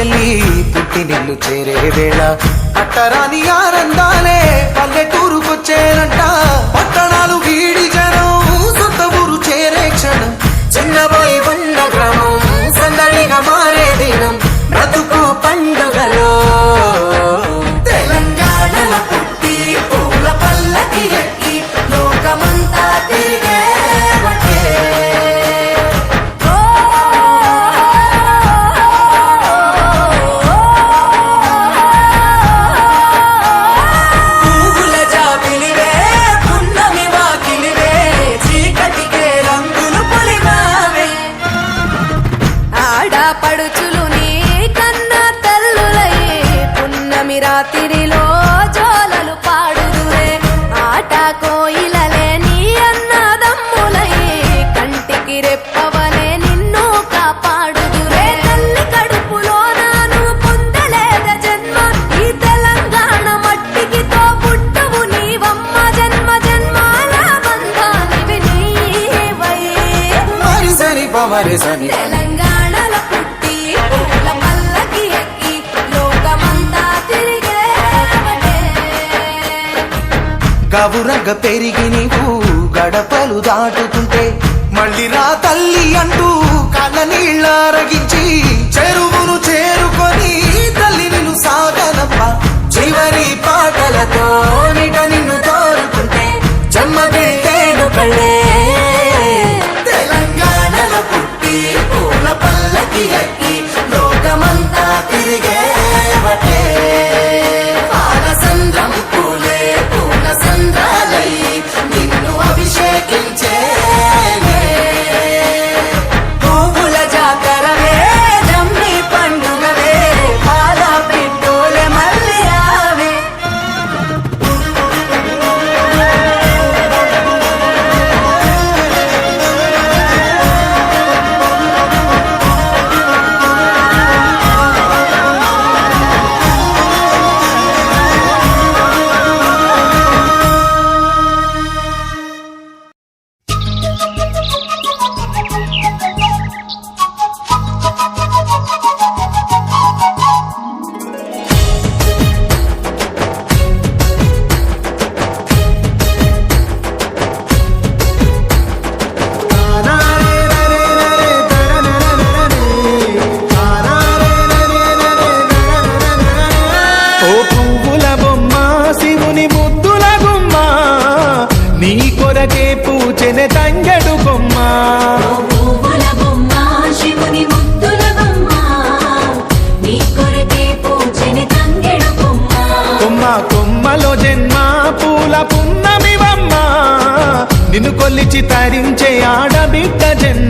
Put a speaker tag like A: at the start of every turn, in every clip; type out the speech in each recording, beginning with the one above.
A: చెల్లి పుట్టినిల్లు చేరే వేళ. అట్టరాని ఆరందా వరుసని. తెలంగాణలో పెరిగి నీవు గడపలు దాటుతుంటే మళ్ళీ రా తల్లి అంటూ కళ్ళ నీళ్ళారగించి చెరువును చేరుకొని తల్లి నిన్ను సాగనప్ప. చివరి పాటలతో నిట నిన్ను తోరుతుంటే జన్మదిట్టేను కళ్ళే గట్టి లోకమంతా
B: తిరిగే పిలిచి తరించే ఆడబిడ్డ జన్మ.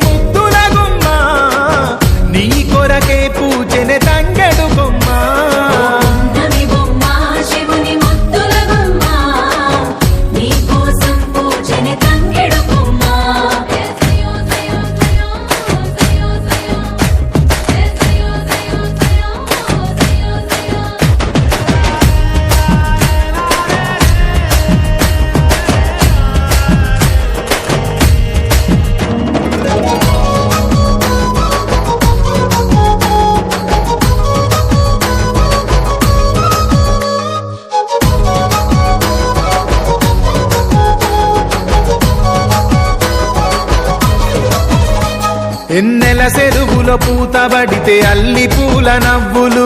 B: అల్లి పూల నవ్వులు.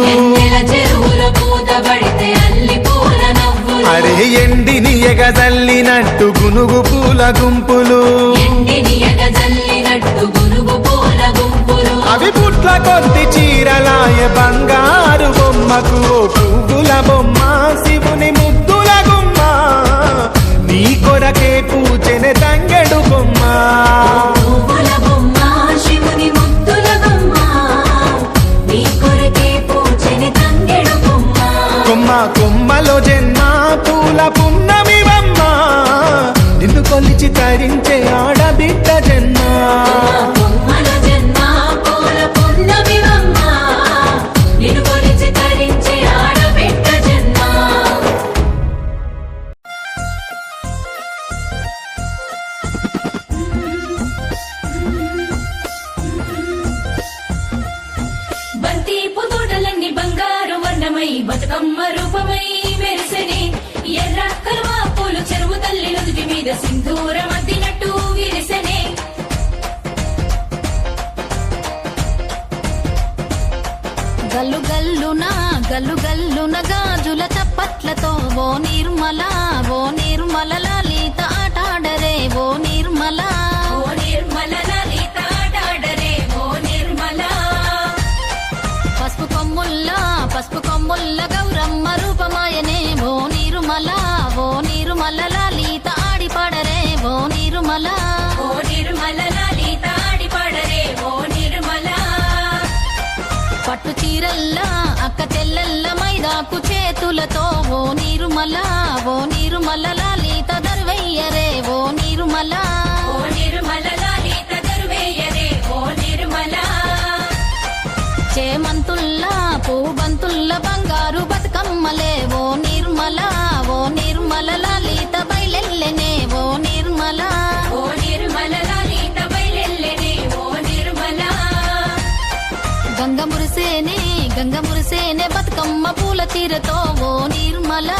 C: అరే ఎండిని ఎగజల్లినట్టు గునుగు పూల గుంపులు. అవి పుట్ల కొద్ది చీరలాయ బంగారు బొమ్మకు పువ్వుల బొమ్మ శివుని ముద్దుల గుమ్మ. నీ కొరకే
D: పూజన తంగడు బొమ్మ
C: కొమ్మ కొమ్మలో జన్మ పూల పున్నమి బొమ్మ నిన్ను కొలిచి తరించే ఆడబిడ్డ జన్మ.
D: మీద సింధూరం
E: గల్లు గల్లున గల్లు గల్లున గాజుల చప్పట్లతో ఓ నిర్మల ఓ నిర్మలలా. అక్క చెల్లెల్ల మైదాకు చేతులతో ఓ నిర్మల ఓ గంగ మురిసేనే బతుకమ్మ పూల తీరతో ఓ నిర్మలా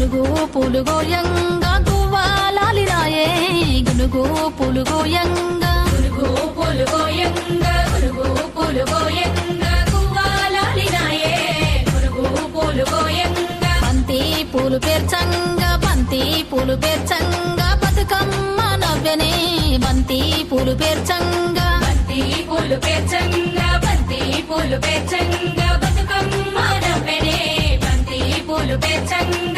E: గునుగు పులుగోయంగా గువ్వాలాలి రాయే గునుగు పులుగోయంగా
D: గురుగు పొలుగోయంగా గురుగు పొలుగోయంగా గువ్వాలాలినాయే గురుగు పొలుగోయంగా
E: బంతి పూలు పేర్చంగా బంతి పూలు పేర్చంగా బతుకమ్మ నవ్వెనే. బంతి పూలు పేర్చంగా.
D: బంతి పూలు పేర్చంగా బంతి పూలు పేర్చంగా బతుకమ్మ నవ్వెనే. బంతి పూలు పేర్చంగా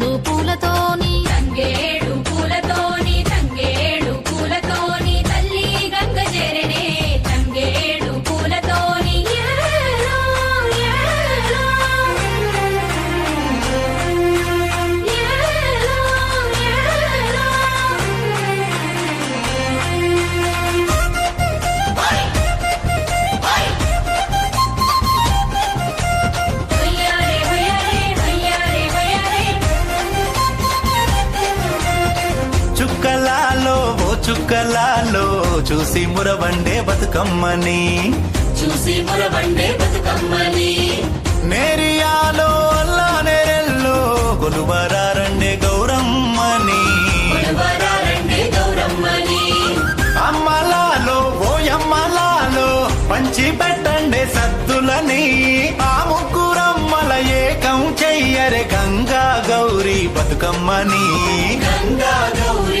C: చూసి మురవండే బతుకమ్మని.
D: చూసి మురబండే బతుకమ్మని.
C: నేరియాలో అల్లా నేరెల్లో కొలువరారండే గౌరమ్మని.
F: అమ్మలాలో ఓయమ్మలాలో పంచి పెట్టండి సద్దులని ఆ ముగ్గురమ్మల ఏకం చెయ్యరే గంగా గౌరీ బతుకమ్మని.
C: గంగా గౌరీ బతుకమ్మని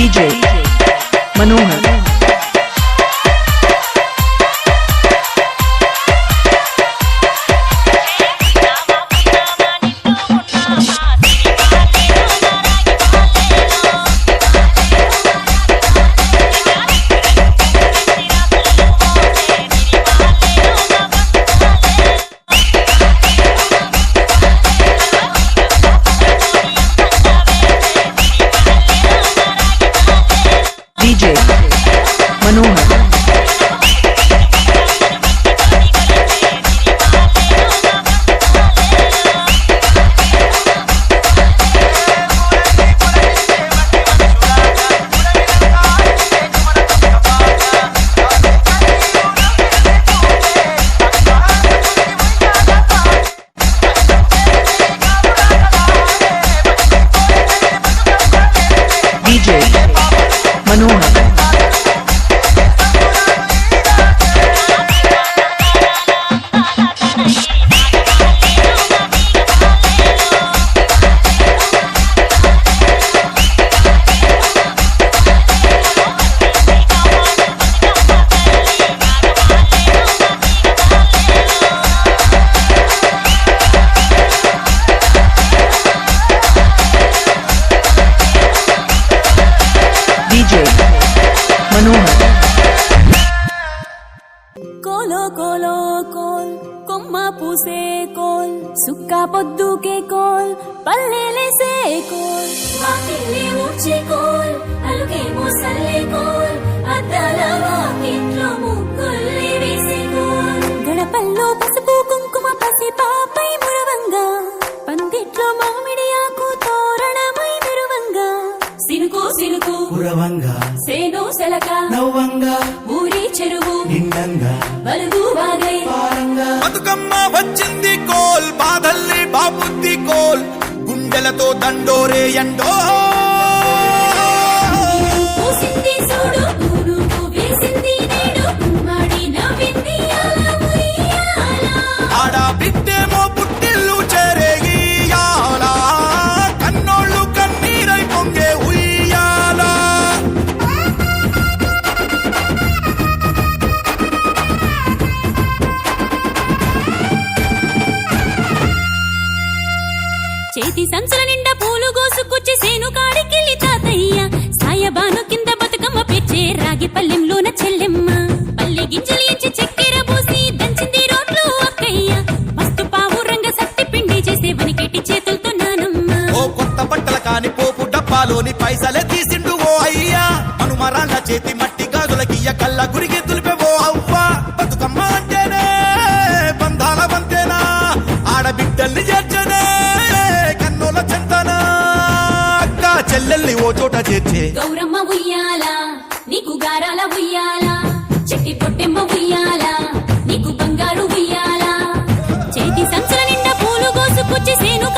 G: DJ
D: సేను సెలక
F: నవ్వంగా.
D: ఊరి చెరువు.
F: నిండంగా
D: బలుగు వాగై
F: బతుకమ్మ వచ్చింది కోల్ బాధల్ని బాబుద్ది కోల్ గుండెలతో దండోరే ఎండో.
D: పూసింది చూడు పూనుకు వేసింది నేడు. రాగి పల్లెంలోన చెల్లెమ్మ. పల్లె గింజలు ఎంచి చక్కెర పోసి దంచింది రోడ్లు అక్కయ్య. మస్తు పావు రంగ సత్తి పిండి చేసే వనికెట్టి చేతులతో నానమ్మ.
F: ఓ కొత్త బట్టల కాని పోపు డబ్బాలోని పైసలే తీసిండు ఓ అయ్యా. మనుమరాళ్ళ చేతి మట్టి గాజులకియ్య కళ్ళ గురికి తులిపే ఓ అవ్వ. బతుకమ్మ అంటేనే బంధాల వంతేనా? ఆడబిడ్డల్ని చేర్చనే కన్నుల చెంతనా? అక్క చెల్లెల్ని ఓ చోట చేర్చే.
D: గౌరమ్మ ఉయ్యాల. నీకు గారాల ఉయ్యాల? చెట్టి పొట్టెమ్మ ఉయ్యాల? నీకు బంగారు ఉయ్యాల? చేతి సంచుల నిండా పూలు కోసుకొచ్చి సేను